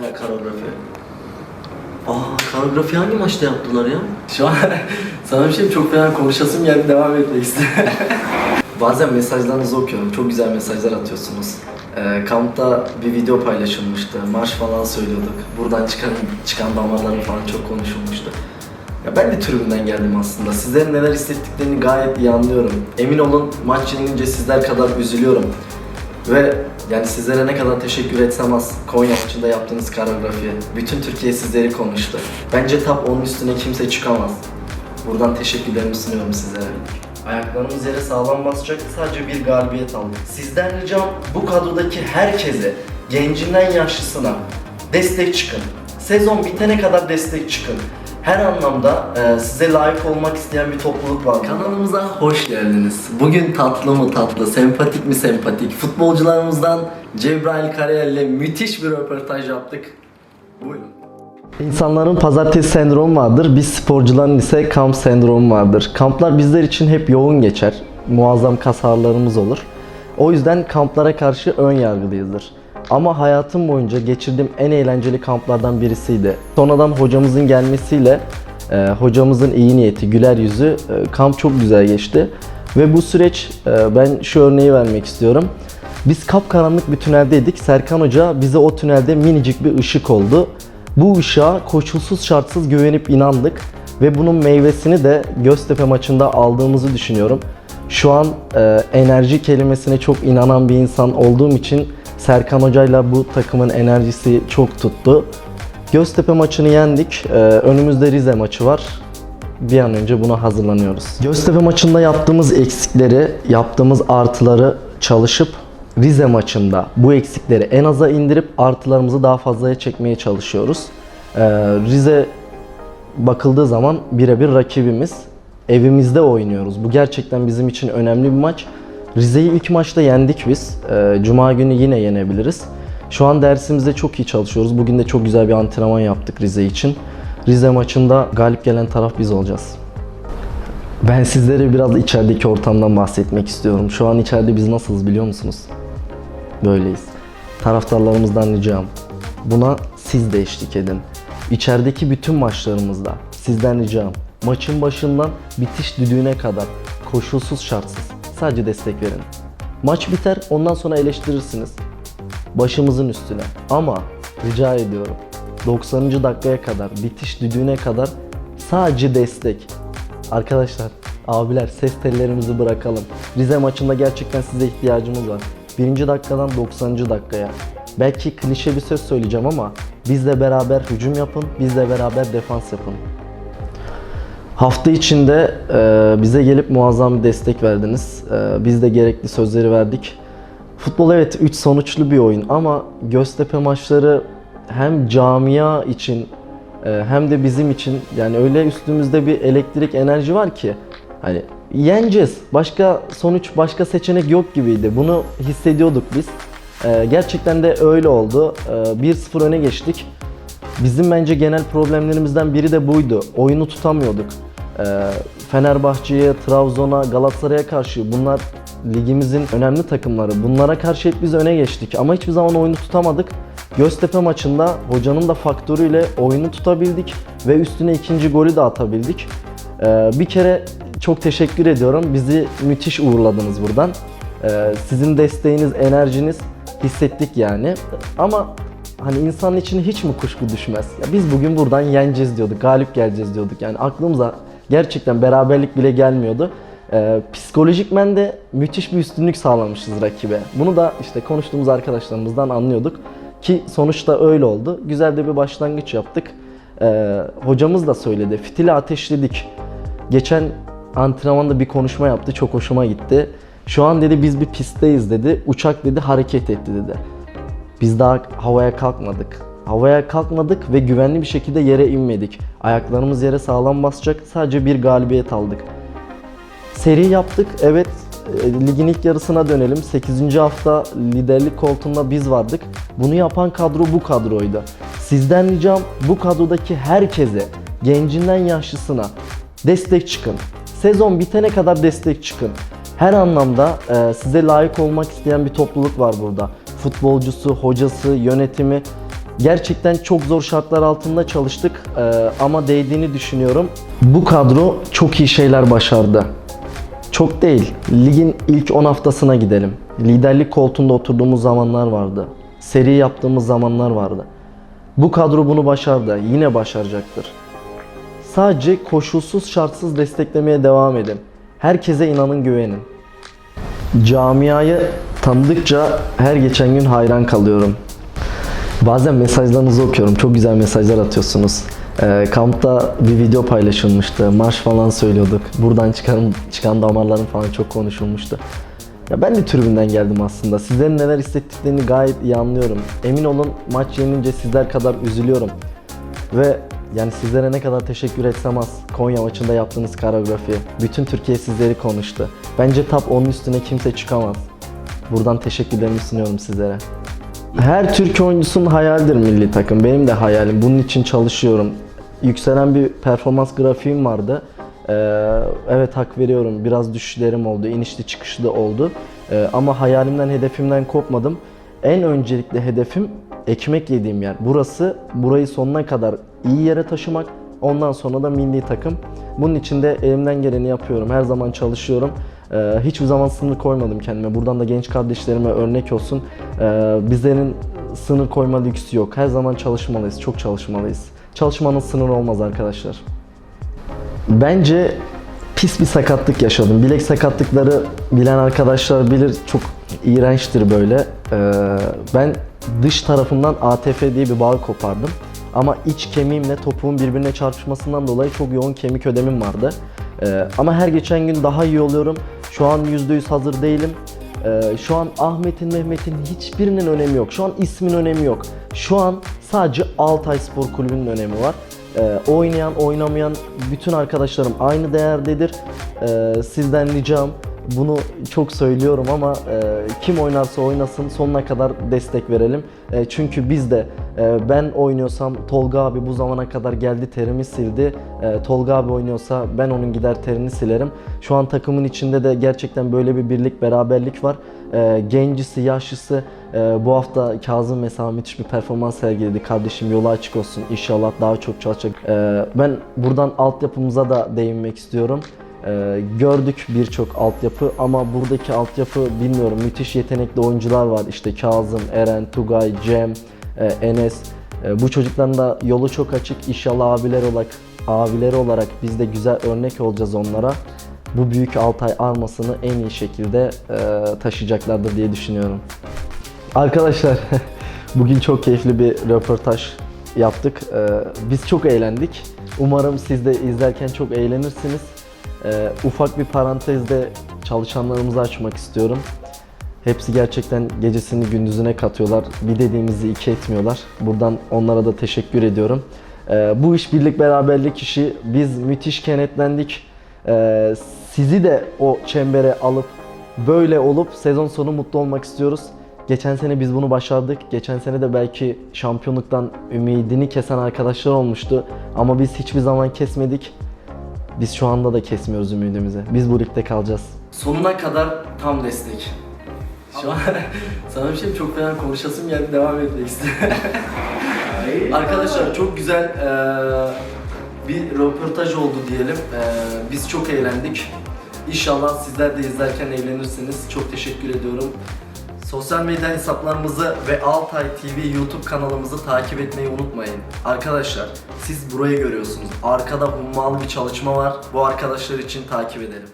He, koreografi. Aa, koreografi hangi maçta yaptılar ya? Şu an sana bir şey çok fena konuşasım geldi devam etmek istedim. Bazen mesajlarınızı okuyorum. Çok güzel mesajlar atıyorsunuz. Ee, kampta bir video paylaşılmıştı. Marş falan söylüyorduk. Buradan çıkan çıkan damarların falan çok konuşulmuştu. Ya ben de tribünden geldim aslında. Sizlerin neler hissettiklerini gayet iyi anlıyorum. Emin olun maç yenilince sizler kadar üzülüyorum. Ve yani sizlere ne kadar teşekkür etsem az Konya maçında yaptığınız koreografiye. Bütün Türkiye sizleri konuştu. Bence top 10'un üstüne kimse çıkamaz. Buradan teşekkürlerimi sunuyorum sizlere. Ayaklarımız yere sağlam basacak sadece bir galibiyet aldık. Sizden ricam bu kadrodaki herkese, gencinden yaşlısına destek çıkın. Sezon bitene kadar destek çıkın. Her anlamda e, size layık olmak isteyen bir topluluk var. Kanalımıza hoş geldiniz. Bugün tatlı mı tatlı, sempatik mi sempatik, futbolcularımızdan Cebrail Karayel'le müthiş bir röportaj yaptık. Buyurun. İnsanların pazartesi sendromu vardır. Biz sporcuların ise kamp sendromu vardır. Kamplar bizler için hep yoğun geçer. Muazzam kas ağrılarımız olur. O yüzden kamplara karşı ön yargılıyızdır. Ama hayatım boyunca geçirdiğim en eğlenceli kamplardan birisiydi. Sonradan hocamızın gelmesiyle e, hocamızın iyi niyeti, güler yüzü e, kamp çok güzel geçti. Ve bu süreç e, ben şu örneği vermek istiyorum. Biz kapkaranlık bir tüneldeydik. Serkan Hoca bize o tünelde minicik bir ışık oldu. Bu ışığa koşulsuz şartsız güvenip inandık ve bunun meyvesini de Göztepe maçında aldığımızı düşünüyorum. Şu an e, enerji kelimesine çok inanan bir insan olduğum için Serkan Hoca'yla bu takımın enerjisi çok tuttu. Göztepe maçını yendik. E, önümüzde Rize maçı var. Bir an önce buna hazırlanıyoruz. Göztepe maçında yaptığımız eksikleri, yaptığımız artıları çalışıp Rize maçında bu eksikleri en aza indirip artılarımızı daha fazlaya çekmeye çalışıyoruz. Ee, Rize bakıldığı zaman birebir rakibimiz. Evimizde oynuyoruz. Bu gerçekten bizim için önemli bir maç. Rize'yi ilk maçta yendik biz. Ee, Cuma günü yine yenebiliriz. Şu an dersimizde çok iyi çalışıyoruz. Bugün de çok güzel bir antrenman yaptık Rize için. Rize maçında galip gelen taraf biz olacağız. Ben sizlere biraz içerideki ortamdan bahsetmek istiyorum. Şu an içeride biz nasılız biliyor musunuz? Böyleyiz. Taraftarlarımızdan ricam buna siz de eşlik edin. İçerideki bütün maçlarımızda sizden ricam maçın başından bitiş düdüğüne kadar koşulsuz şartsız sadece destek verin. Maç biter ondan sonra eleştirirsiniz. Başımızın üstüne. Ama rica ediyorum 90. dakikaya kadar bitiş düdüğüne kadar sadece destek. Arkadaşlar, abiler ses tellerimizi bırakalım. Rize maçında gerçekten size ihtiyacımız var. Birinci dakikadan 90. dakikaya. Belki klişe bir söz söyleyeceğim ama bizle beraber hücum yapın, bizle beraber defans yapın. Hafta içinde e, bize gelip muazzam bir destek verdiniz. E, biz de gerekli sözleri verdik. Futbol evet 3 sonuçlu bir oyun ama Göztepe maçları hem camia için e, hem de bizim için yani öyle üstümüzde bir elektrik enerji var ki hani yeneceğiz. Başka sonuç, başka seçenek yok gibiydi. Bunu hissediyorduk biz. E, gerçekten de öyle oldu. E, 1-0 öne geçtik. Bizim bence genel problemlerimizden biri de buydu. Oyunu tutamıyorduk. Ee, Fenerbahçe'ye, Trabzon'a, Galatasaray'a karşı bunlar ligimizin önemli takımları. Bunlara karşı hep biz öne geçtik ama hiçbir zaman oyunu tutamadık. Göztepe maçında hocanın da faktörüyle oyunu tutabildik ve üstüne ikinci golü de atabildik. Ee, bir kere çok teşekkür ediyorum. Bizi müthiş uğurladınız buradan. Ee, sizin desteğiniz, enerjiniz hissettik yani. Ama hani insanın içine hiç mi kuşku düşmez? Ya biz bugün buradan yeneceğiz diyorduk, galip geleceğiz diyorduk. Yani aklımıza gerçekten beraberlik bile gelmiyordu. Ee, psikolojikmen de müthiş bir üstünlük sağlamışız rakibe. Bunu da işte konuştuğumuz arkadaşlarımızdan anlıyorduk. Ki sonuçta öyle oldu. Güzel de bir başlangıç yaptık. Ee, hocamız da söyledi. Fitili ateşledik. Geçen antrenmanda bir konuşma yaptı. Çok hoşuma gitti. Şu an dedi biz bir pistteyiz dedi. Uçak dedi hareket etti dedi. Biz daha havaya kalkmadık. Havaya kalkmadık ve güvenli bir şekilde yere inmedik. Ayaklarımız yere sağlam basacak. Sadece bir galibiyet aldık. Seri yaptık. Evet e, ligin ilk yarısına dönelim. 8. hafta liderlik koltuğunda biz vardık. Bunu yapan kadro bu kadroydu. Sizden ricam bu kadrodaki herkese, gencinden yaşlısına destek çıkın. Sezon bitene kadar destek çıkın. Her anlamda e, size layık olmak isteyen bir topluluk var burada. Futbolcusu, hocası, yönetimi. Gerçekten çok zor şartlar altında çalıştık e, ama değdiğini düşünüyorum. Bu kadro çok iyi şeyler başardı. Çok değil. Ligin ilk 10 haftasına gidelim. Liderlik koltuğunda oturduğumuz zamanlar vardı. Seri yaptığımız zamanlar vardı. Bu kadro bunu başardı. Yine başaracaktır. Sadece koşulsuz şartsız desteklemeye devam edin. Herkese inanın güvenin. Camiayı tanıdıkça her geçen gün hayran kalıyorum. Bazen mesajlarınızı okuyorum. Çok güzel mesajlar atıyorsunuz. Ee, kampta bir video paylaşılmıştı. Marş falan söylüyorduk. Buradan çıkan, çıkan damarların falan çok konuşulmuştu. Ya ben de tribünden geldim aslında. Sizlerin neler hissettiklerini gayet iyi anlıyorum. Emin olun maç yenince sizler kadar üzülüyorum. Ve yani sizlere ne kadar teşekkür etsem az. Konya maçında yaptığınız koreografi. Bütün Türkiye sizleri konuştu. Bence top onun üstüne kimse çıkamaz. Buradan teşekkürlerimi sunuyorum sizlere. Her Türk oyuncusunun hayaldir milli takım. Benim de hayalim. Bunun için çalışıyorum. Yükselen bir performans grafiğim vardı. Ee, evet hak veriyorum. Biraz düşüşlerim oldu. inişli çıkışlı oldu. Ee, ama hayalimden, hedefimden kopmadım. En öncelikli hedefim ekmek yediğim yer. Burası, burayı sonuna kadar iyi yere taşımak. Ondan sonra da milli takım. Bunun için de elimden geleni yapıyorum. Her zaman çalışıyorum. Ee, hiçbir zaman sınır koymadım kendime. Buradan da genç kardeşlerime örnek olsun. Ee, bizlerin sınır koyma lüksü yok. Her zaman çalışmalıyız. Çok çalışmalıyız. Çalışmanın sınırı olmaz arkadaşlar. Bence pis bir sakatlık yaşadım. Bilek sakatlıkları bilen arkadaşlar bilir çok iğrençtir böyle. Ee, ben dış tarafımdan ATF diye bir bağ kopardım. Ama iç kemiğimle topuğun birbirine çarpışmasından dolayı çok yoğun kemik ödemim vardı. Ee, ama her geçen gün daha iyi oluyorum. Şu an %100 hazır değilim. Ee, şu an Ahmet'in, Mehmet'in hiçbirinin önemi yok. Şu an ismin önemi yok. Şu an sadece Altay Spor Kulübü'nün önemi var. Ee, oynayan, oynamayan bütün arkadaşlarım aynı değerdedir. Ee, sizden ricam bunu çok söylüyorum ama e, kim oynarsa oynasın sonuna kadar destek verelim. E, çünkü biz de e, ben oynuyorsam Tolga abi bu zamana kadar geldi terimi sildi. E, Tolga abi oynuyorsa ben onun gider terini silerim. Şu an takımın içinde de gerçekten böyle bir birlik, beraberlik var. E, gencisi, yaşlısı e, bu hafta Kazım mesela müthiş bir performans sergiledi. Kardeşim yolu açık olsun. İnşallah daha çok çalışacak. E, ben buradan altyapımıza da değinmek istiyorum. Ee, gördük birçok altyapı ama buradaki altyapı bilmiyorum müthiş yetenekli oyuncular var. İşte Kazım, Eren, Tugay, Cem, e, Enes. E, bu çocukların da yolu çok açık. İnşallah abiler olarak abileri olarak biz de güzel örnek olacağız onlara. Bu büyük Altay armasını en iyi şekilde e, taşıyacaklardır diye düşünüyorum. Arkadaşlar bugün çok keyifli bir röportaj yaptık. Ee, Biz çok eğlendik. Umarım siz de izlerken çok eğlenirsiniz. Ee, ufak bir parantezde çalışanlarımızı açmak istiyorum. Hepsi gerçekten gecesini gündüzüne katıyorlar. Bir dediğimizi iki etmiyorlar. Buradan onlara da teşekkür ediyorum. Ee, bu iş birlik beraberlik işi. Biz müthiş kenetlendik. Ee, sizi de o çembere alıp böyle olup sezon sonu mutlu olmak istiyoruz. Geçen sene biz bunu başardık. Geçen sene de belki şampiyonluktan ümidini kesen arkadaşlar olmuştu. Ama biz hiçbir zaman kesmedik. Biz şu anda da kesmiyoruz ümidimizi. Biz bu ligde kalacağız. Sonuna kadar tam destek. Şu an sana bir şey çok fena konuşasım geldi devam etmek istedim. Arkadaşlar çok güzel eee, bir röportaj oldu diyelim. Eee, biz çok eğlendik. İnşallah sizler de izlerken eğlenirsiniz. Çok teşekkür ediyorum. Sosyal medya hesaplarımızı ve Altay TV YouTube kanalımızı takip etmeyi unutmayın. Arkadaşlar siz burayı görüyorsunuz. Arkada hummalı bir çalışma var. Bu arkadaşlar için takip edelim.